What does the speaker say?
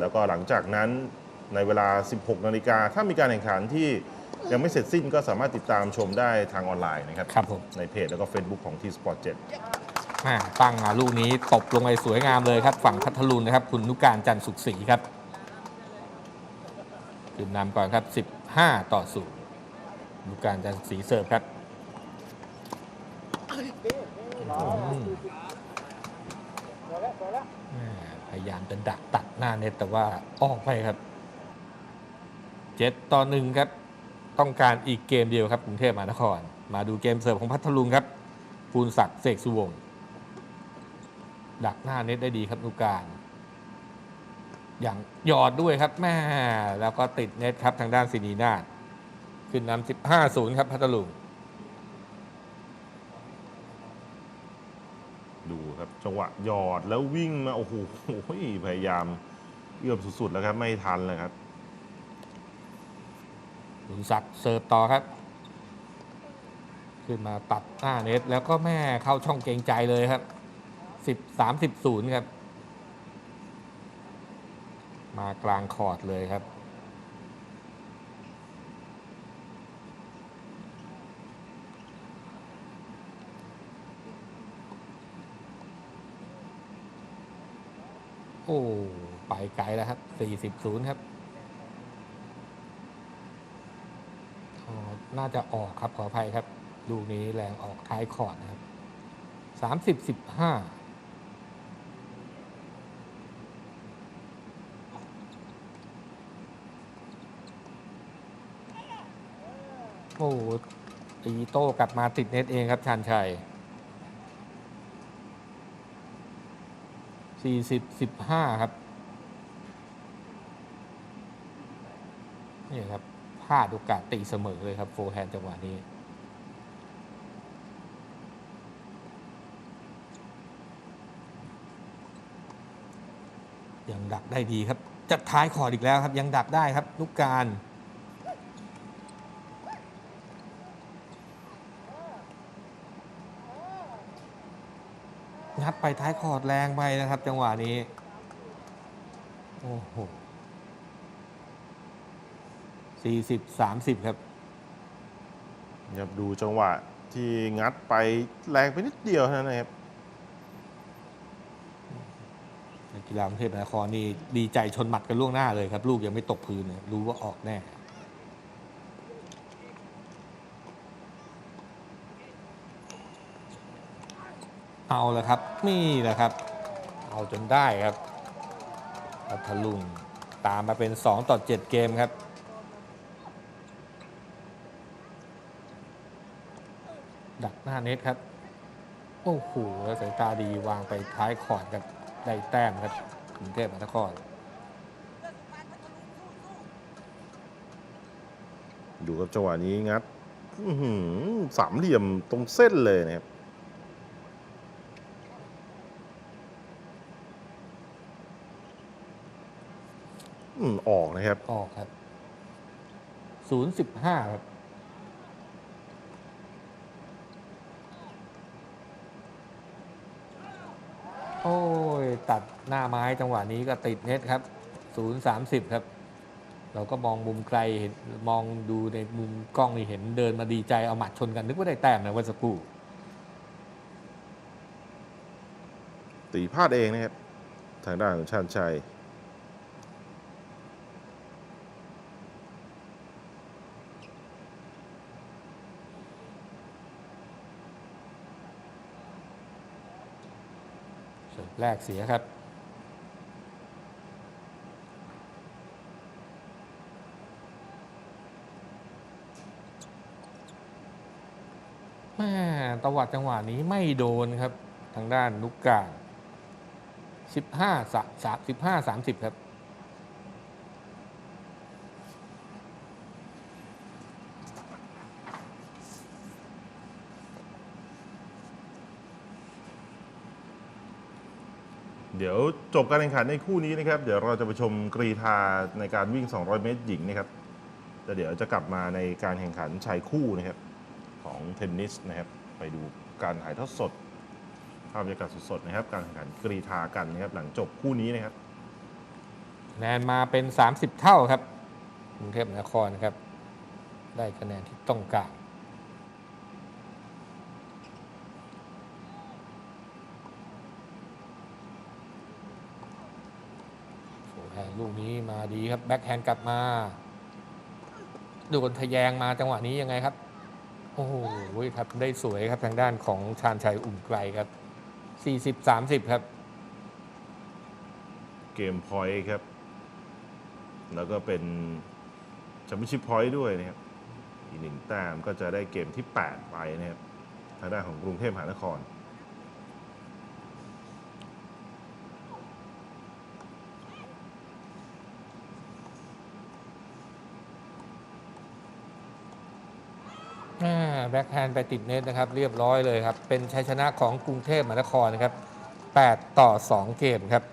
แล้วก็หลังจากนั้นในเวลา 16 นาฬิกา ถ้ามีการแข่งขันที่ยังไม่เสร็จสิ้นก็สามารถติดตามชมได้ทางออนไลน์นะครับ ครับผม ในเพจแล้วก็ Facebook ของทีสปอร์ตเจ็แม่ตั้งมาลูกนี้ตบลงไปสวยงามเลยครับ ฝั่งพัทลุงนะครับ คุณนุการจันทร์สุขศรีครับขึ้นนำก่อนครับ 15 ต่อศูนย์นุการจันทร์สุขศรีเสิร์ฟครับอืมแม่พยายามจะดักตัด หน้าเน็ตแต่ว่าออกไปครับเจ็ดต่อหนึ่งครับ ต้องการอีกเกมเดียวครับกรุงเทพมหานคร มาดูเกมเสิร์ฟของพัทลุงครับภูนศักดิ์เสกสุวงศ์ดักหน้าเน็ตได้ดีครับนุการ อย่างหยอดด้วยครับแม่แล้วก็ติดเน็ตครับทางด้านสินีนาฏขึ้นนำ15 0 ครับพัทลุง ดู ครับ จังหวะหยอดแล้ววิ่งมาโอ้โหพยายามเอื้อมสุดๆแล้วครับ ไม่ทันเลยครับภูนศักดิ์เสิร์ฟต่อครับ ขึ้นมาตัดหน้าเน็ตแล้วก็แม่เข้าช่องเกงใจเลยครับ10 30 0ครับ มากลางคอร์ดเลยครับ โอ้ไปไกลแล้วครับ40 0ครับน่าจะออกครับขออภัยครับ ลูกนี้แรงออกท้ายคอร์ดนะครับ30 15โอ้โหตีโต้กลับมาติดเน็ตเองครับชานชัย 40 15ครับ นี่ครับพลาดโอกาสตีเสมอเลยครับโฟร์แฮนด์จังหวะนี้ยังดักได้ดีครับจะท้ายคอดอีกแล้วครับ ยังดักได้ครับลูกการ งัดไปท้ายคอร์ดแรงไปนะครับ จังหวะนี้ โอ้โหสี่สิบสามสิบครับครับดูจังหวะที่งัดไปแรงไปนิดเดียวเท่านั้นนะครับนักกีฬากรุงเทพมหานครนี่ดีใจชนหมัดกันล่วงหน้าเลยครับ ลูกยังไม่ตกพื้นเลยรู้ว่าออกแน่ เอาละครับ นี่แหละครับ เอาจนได้ครับพัทลุงตามมาเป็น 2 ต่อ 7 เกมครับ ดักหน้าเน็ตครับ โอ้โหแล้วสายตาดีวางไปท้ายคอดครับได้แต้มครับกรุงเทพมหานครดูครับจังหวะนี้งัดสามเหลี่ยมตรงเส้นเลยนะครับ อืมออกนะครับ ออกครับ ศูนย์สิบห้าครับ โอ้ย ตัดหน้าไม้จังหวะนี้ก็ติดเน็ตครับ ศูนย์สามสิบครับ เราก็มองมุมไกลเห็นมองดูในมุมกล้องนี่เห็นเดินมาดีใจเอาหมัดชนกันนึกว่าได้แต้มนะวันสักครู่ ตีพลาดเองนะครับ ทางด้านของชาญชัย เสิร์ฟ แรกเสียครับ แม่ตวัดจังหวะนี้ไม่โดนครับ ทางด้านนุกกาสิบห้าสามสามสิบห้าสามสิบครับ เดี๋ยวจบการแข่งขันในคู่นี้นะครับ เดี๋ยวเราจะไปชมกรีธาในการวิ่ง 200 เมตรหญิงนะครับแต่เดี๋ยวจะกลับมาในการแข่งขันชายคู่นะครับของเทนนิสนะครับ ไปดูการถ่ายทอดสด ภาพบรรยากาศสดๆนะครับ การแข่งขันกรีธากันนะครับ หลังจบคู่นี้นะครับคะแนนมาเป็น 30 เท่าครับกรุงเทพมหานครครับ ได้คะแนนที่ต้องการ โอ้แฮนด์ ลูกนี้มาดีครับแบ็คแฮนด์กลับมาโดนทะแยงมาจังหวะนี้ยังไงครับ โอ้โหครับได้สวยครับทางด้านของชาญชัยอุ่นไกลครับ 40-30 ครับ เกมพอยต์ครับ แล้วก็เป็นแชมเปี้ยนชิพพอยต์ด้วยนะครับอีกหนึ่งแต้มก็จะได้เกมที่ 8 ไปนะครับทางด้านของกรุงเทพมหานคร แบ็คแฮนด์ไปติดเน็ตนะครับ เรียบร้อยเลยครับ เป็นชัยชนะของกรุงเทพมหานครนะครับ 8 ต่อ 2 เกมครับ